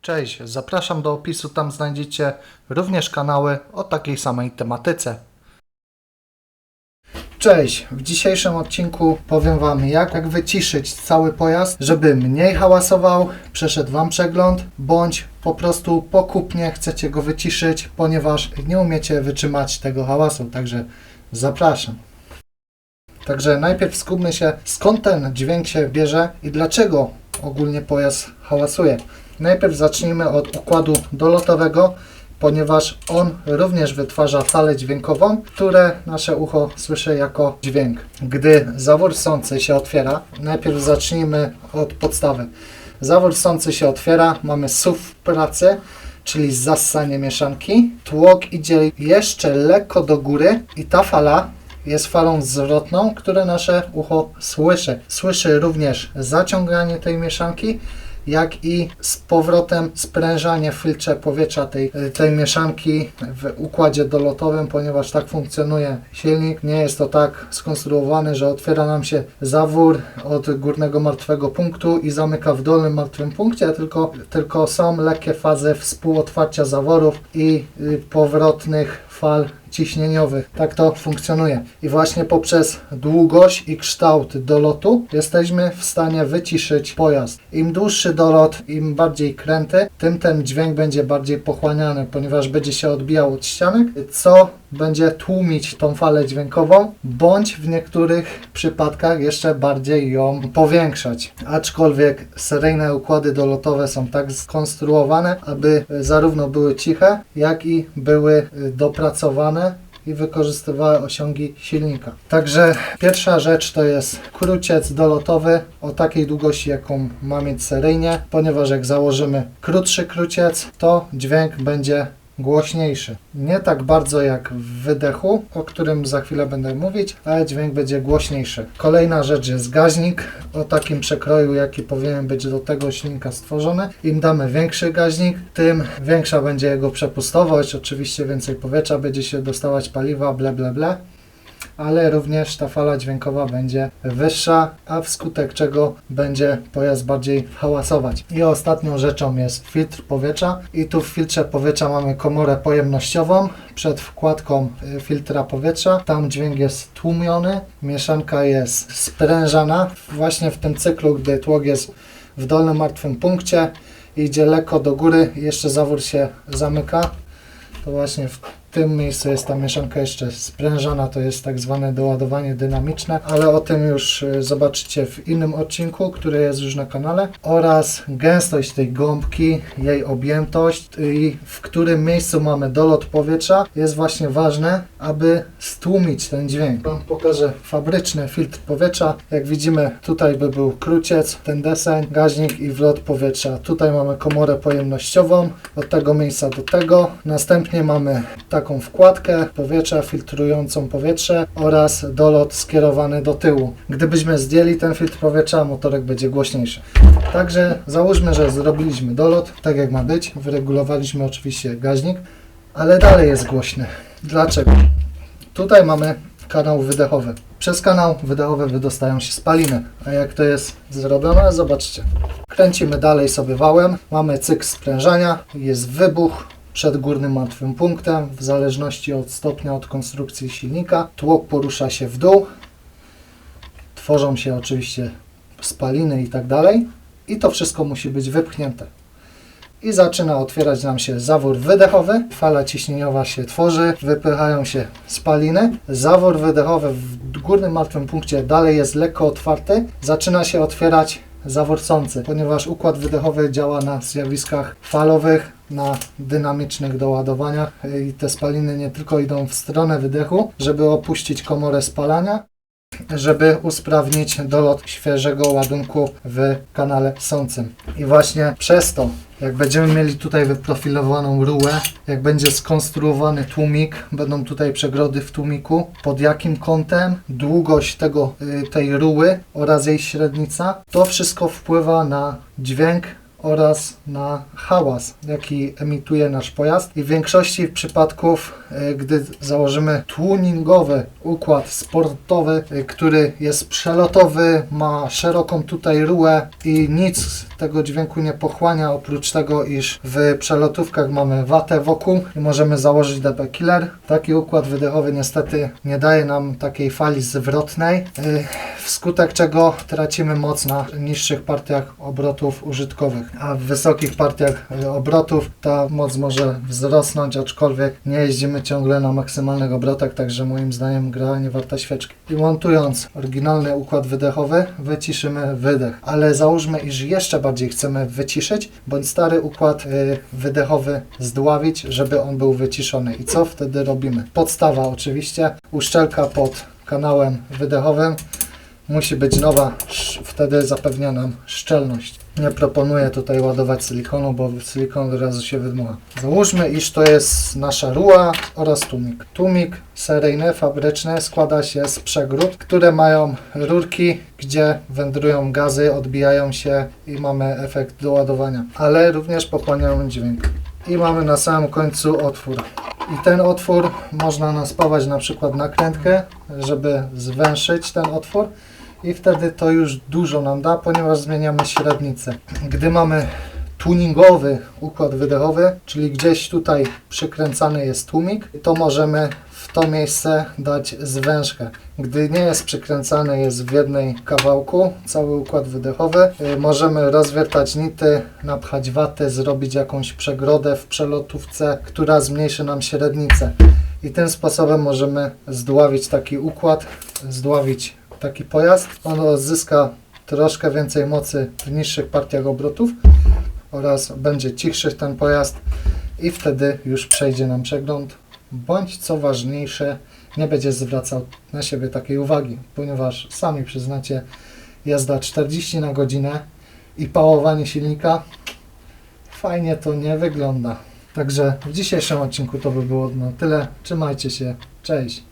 Cześć, zapraszam do opisu, tam znajdziecie również kanały o takiej samej tematyce. Cześć, w dzisiejszym odcinku powiem Wam jak, jak wyciszyć cały pojazd, żeby mniej hałasował, przeszedł Wam przegląd, bądź po prostu pokupnie chcecie go wyciszyć, ponieważ nie umiecie wytrzymać tego hałasu, także zapraszam. Także najpierw skupmy się, skąd ten dźwięk się bierze i dlaczego ogólnie pojazd hałasuje. Najpierw zacznijmy od układu dolotowego, ponieważ on również wytwarza falę dźwiękową, które nasze ucho słyszy jako dźwięk. Gdy zawór sący się otwiera, najpierw zacznijmy od podstawy. Zawór sący się otwiera, mamy SUV w pracy, czyli zassanie mieszanki. Tłok idzie jeszcze lekko do góry i ta fala jest falą zwrotną, które nasze ucho słyszy. Słyszy również zaciąganie tej mieszanki, jak i z powrotem sprężanie w filtrze powietrza tej, tej mieszanki w układzie dolotowym, ponieważ tak funkcjonuje silnik. Nie jest to tak skonstruowany, że otwiera nam się zawór od górnego martwego punktu i zamyka w dolnym martwym punkcie, tylko, tylko są lekkie fazy współotwarcia zaworów i y, powrotnych fal ciśnieniowych. Tak to funkcjonuje. I właśnie poprzez długość i kształt dolotu jesteśmy w stanie wyciszyć pojazd. Im dłuższy dolot, im bardziej kręty, tym ten dźwięk będzie bardziej pochłaniany, ponieważ będzie się odbijał od ścianek, co będzie tłumić tą falę dźwiękową, bądź w niektórych przypadkach jeszcze bardziej ją powiększać. Aczkolwiek seryjne układy dolotowe są tak skonstruowane, aby zarówno były ciche, jak i były dopracowane i wykorzystywały osiągi silnika. Także pierwsza rzecz to jest króciec dolotowy o takiej długości, jaką ma mieć seryjnie, ponieważ jak założymy krótszy króciec, to dźwięk będzie głośniejszy. Nie tak bardzo jak w wydechu, o którym za chwilę będę mówić, ale dźwięk będzie głośniejszy. Kolejna rzecz jest gaźnik o takim przekroju, jaki powinien być do tego silnika stworzony. Im damy większy gaźnik, tym większa będzie jego przepustowość, oczywiście więcej powietrza będzie się dostawać paliwa, ble ble ble ale również ta fala dźwiękowa będzie wyższa, a wskutek czego będzie pojazd bardziej hałasować. I ostatnią rzeczą jest filtr powietrza i tu w filtrze powietrza mamy komorę pojemnościową przed wkładką y, filtra powietrza. Tam dźwięk jest tłumiony, mieszanka jest sprężana. Właśnie w tym cyklu, gdy tłok jest w dolnym martwym punkcie, idzie lekko do góry, jeszcze zawór się zamyka, to właśnie w tym miejscu jest ta mieszanka jeszcze sprężana, to jest tak zwane doładowanie dynamiczne, ale o tym już y, zobaczycie w innym odcinku, który jest już na kanale oraz gęstość tej gąbki, jej objętość i w którym miejscu mamy dolot powietrza jest właśnie ważne, aby stłumić ten dźwięk. Wam pokażę fabryczny filtr powietrza. Jak widzimy tutaj by był króciec, ten deseń, gaźnik i wlot powietrza. Tutaj mamy komorę pojemnościową od tego miejsca do tego. Następnie mamy taką wkładkę powietrza filtrującą powietrze oraz dolot skierowany do tyłu. Gdybyśmy zdjęli ten filtr powietrza, motorek będzie głośniejszy. Także załóżmy, że zrobiliśmy dolot tak jak ma być. Wyregulowaliśmy oczywiście gaźnik, ale dalej jest głośny. Dlaczego? Tutaj mamy kanał wydechowy. Przez kanał wydechowy wydostają się spaliny. A jak to jest zrobione? Zobaczcie. Kręcimy dalej sobie wałem. Mamy cykl sprężania. Jest wybuch przed górnym martwym punktem. W zależności od stopnia, od konstrukcji silnika. Tłok porusza się w dół. Tworzą się oczywiście spaliny i tak dalej. I to wszystko musi być wypchnięte i zaczyna otwierać nam się zawór wydechowy. Fala ciśnieniowa się tworzy, wypychają się spaliny. Zawór wydechowy w górnym martwym punkcie dalej jest lekko otwarty. Zaczyna się otwierać zawór sący, ponieważ układ wydechowy działa na zjawiskach falowych, na dynamicznych doładowaniach i te spaliny nie tylko idą w stronę wydechu, żeby opuścić komorę spalania, żeby usprawnić dolot świeżego ładunku w kanale sącym. I właśnie przez to, jak będziemy mieli tutaj wyprofilowaną rułę, jak będzie skonstruowany tłumik, będą tutaj przegrody w tłumiku, pod jakim kątem, długość tego, y, tej ruły oraz jej średnica, to wszystko wpływa na dźwięk oraz na hałas, jaki emituje nasz pojazd. I w większości przypadków, e, gdy założymy tuningowy układ sportowy, e, który jest przelotowy, ma szeroką tutaj rułę i nic tego dźwięku nie pochłania, oprócz tego, iż w przelotówkach mamy watę wokół i możemy założyć DB Killer. Taki układ wydechowy niestety nie daje nam takiej fali zwrotnej, yy, wskutek czego tracimy moc na niższych partiach obrotów użytkowych, a w wysokich partiach y, obrotów ta moc może wzrosnąć, aczkolwiek nie jeździmy ciągle na maksymalnych obrotach, także moim zdaniem gra nie warta świeczki. I montując oryginalny układ wydechowy, wyciszymy wydech, ale załóżmy, iż jeszcze bardziej chcemy wyciszyć, bądź stary układ y, wydechowy zdławić, żeby on był wyciszony. I co wtedy robimy? Podstawa oczywiście, uszczelka pod kanałem wydechowym, musi być nowa, wtedy zapewnia nam szczelność. Nie proponuję tutaj ładować silikonu, bo silikon od razu się wydmucha. Załóżmy, iż to jest nasza ruła oraz tłumik. Tłumik seryjny, fabryczny składa się z przegród, które mają rurki, gdzie wędrują gazy, odbijają się i mamy efekt doładowania, ale również pochłaniają dźwięk. I mamy na samym końcu otwór. I ten otwór można naspawać na przykład nakrętkę, żeby zwęszyć ten otwór i wtedy to już dużo nam da, ponieważ zmieniamy średnicę. Gdy mamy tuningowy układ wydechowy, czyli gdzieś tutaj przykręcany jest tłumik, to możemy w to miejsce dać zwężkę. Gdy nie jest przykręcany, jest w jednej kawałku cały układ wydechowy, y, możemy rozwiertać nity, napchać watę, zrobić jakąś przegrodę w przelotówce, która zmniejszy nam średnicę. I tym sposobem możemy zdławić taki układ, zdławić taki pojazd. On odzyska troszkę więcej mocy w niższych partiach obrotów oraz będzie cichszy ten pojazd i wtedy już przejdzie nam przegląd, bądź co ważniejsze, nie będzie zwracał na siebie takiej uwagi, ponieważ sami przyznacie, jazda 40 na godzinę i pałowanie silnika, fajnie to nie wygląda. Także w dzisiejszym odcinku to by było na tyle. Trzymajcie się, cześć!